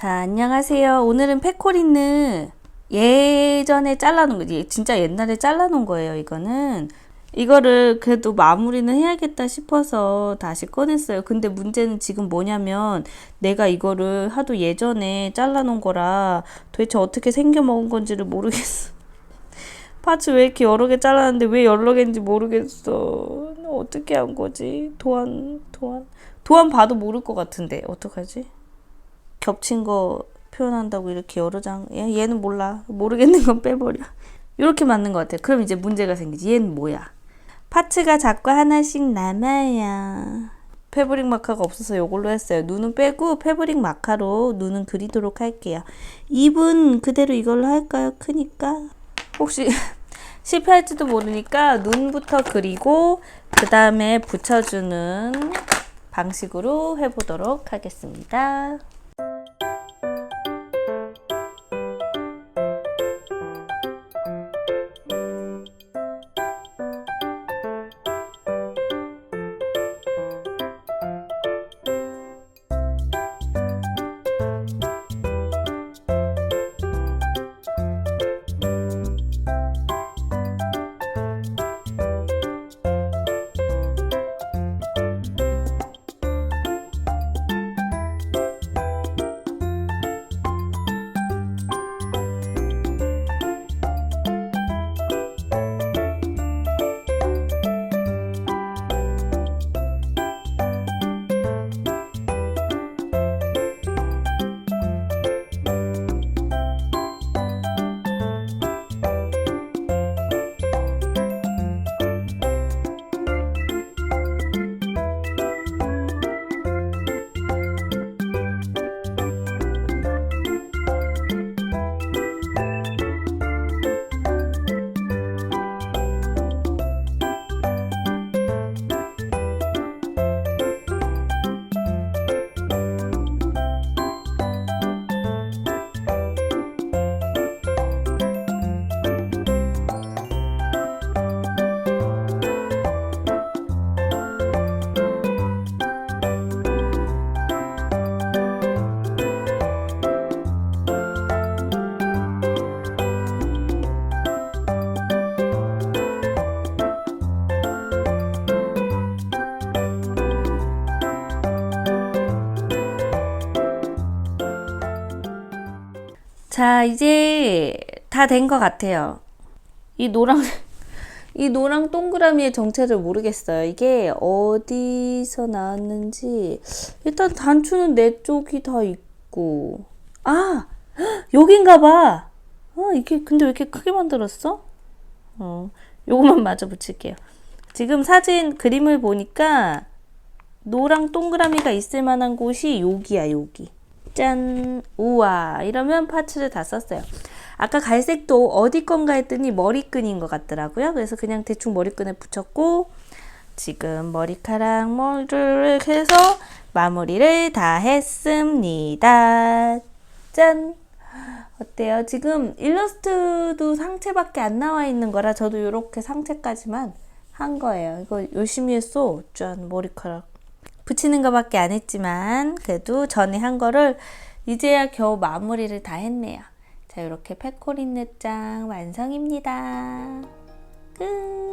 자, 안녕하세요. 오늘은 페코린느 예전에 잘라놓은 거지. 진짜 옛날에 잘라놓은 거예요, 이거는. 이거를 그래도 마무리는 해야겠다 싶어서 다시 꺼냈어요. 근데 문제는 지금 뭐냐면 내가 이거를 하도 예전에 잘라놓은 거라 도대체 어떻게 생겨 먹은 건지를 모르겠어. 파츠 왜 이렇게 여러 개 잘랐는데 왜 여러 개인지 모르겠어. 어떻게 한 거지? 도안, 도안. 도안 봐도 모를 것 같은데. 어떡하지? 겹친 거 표현한다고 이렇게 여러 장. 얘, 얘는 몰라. 모르겠는 건 빼버려. 이렇게 맞는 것 같아요. 그럼 이제 문제가 생기지. 얘는 뭐야? 파츠가 자꾸 하나씩 남아요. 패브릭 마카가 없어서 이걸로 했어요. 눈은 빼고 패브릭 마카로 눈은 그리도록 할게요. 입은 그대로 이걸로 할까요? 크니까. 혹시 실패할지도 모르니까 눈부터 그리고 그 다음에 붙여주는 방식으로 해보도록 하겠습니다. 자, 이제 다 된 것 같아요. 이 노랑, 이 노랑 동그라미의 정체를 모르겠어요. 이게 어디서 나왔는지. 일단 단추는 네 쪽이 다 있고. 아! 헉, 여긴가 봐! 어, 이게, 근데 왜 이렇게 크게 만들었어? 어, 요것만 마저 붙일게요. 지금 사진 그림을 보니까 노랑 동그라미가 있을 만한 곳이 여기야, 여기. 짠! 우와! 이러면 파츠를 다 썼어요. 아까 갈색도 어디 건가 했더니 머리끈인 것 같더라고요. 그래서 그냥 대충 머리끈에 붙였고, 지금 머리카락 mol드를 해서 마무리를 다 했습니다. 짠! 어때요? 지금 일러스트도 상체밖에 안 나와 있는 거라 저도 이렇게 상체까지만 한 거예요. 이거 열심히 했어. 짠! 머리카락. 붙이는 것밖에 안 했지만 그래도 전에 한 거를 이제야 겨우 마무리를 다 했네요. 자, 이렇게 페코린느 짱 완성입니다. 끝!